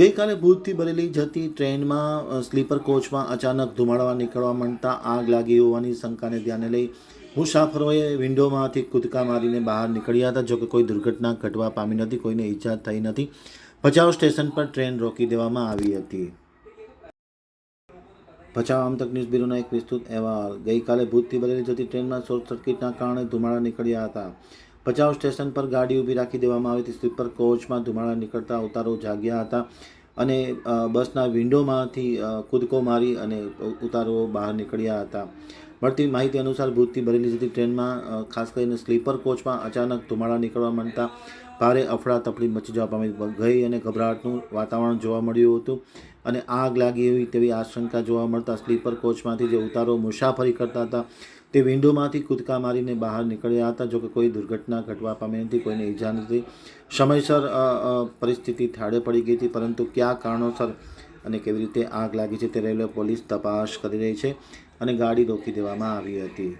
ગઈકાલે ભૂતથી બરેલી જતી ટ્રેનમાં સ્લીપર કોચમાં અચાનક ધુમાડવા નીકળવા માંડતા આગ લાગી હોવાની શંકાને ધ્યાને લઈ મુસાફરોએ વિન્ડોમાંથી કૂદકા મારીને બહાર નીકળ્યા હતા, જોકે કોઈ દુર્ઘટના ઘટવા પામી નથી, કોઈને ઈજા થઈ નથી. ભચાઉ સ્ટેશન પર ટ્રેન રોકી દેવામાં આવી હતી. ભચાઉ આમતક ન્યૂઝ બ્યુરોના એક વિસ્તૃત અહેવાલ. ગઈકાલે ભૂતથી બરેલી જતી ટ્રેનમાં શોર્ટ સર્કિટના કારણે ધુમાડા નીકળ્યા હતા. ભચાઉ સ્ટેશન પર ગાડી ઊભી રાખી દેવામાં આવી હતી. સ્લીપર કોચમાં ધુમાડા નીકળતા ઉતારો જાગ્યા હતા અને બસના વિન્ડોમાંથી કૂદકો મારી અને ઉતારો બહાર નીકળ્યા હતા. મળતી માહિતી અનુસાર ભૂતથી ભરેલી જતી ટ્રેનમાં ખાસ કરીને સ્લીપર કોચમાં અચાનક ધુમાડા નીકળવા માંડતા ભારે અફડાતફડી મચી જવા પામી ગઈ અને ગભરાટનું વાતાવરણ જોવા મળ્યું હતું અને આગ લાગી એવી તેવી આશંકા જોવા મળતા સ્લીપર કોચમાંથી જે ઉતારો મુસાફરી કરતા હતા તે વિન્ડોમાંથી કૂદકા મારીને બહાર નીકળ્યા હતા. જોકે કોઈ દુર્ઘટના ઘટવા પામી નથી કોઈને ઈજા નથી સમયસર પરિસ્થિતિ થાળે પડી ગઈ હતી, પરંતુ કયા કારણોસર અને કેવી રીતે આગ લાગી છે તે રેલવે પોલીસ તપાસ કરી રહી છે અને ગાડી રોકી દેવામાં આવી હતી.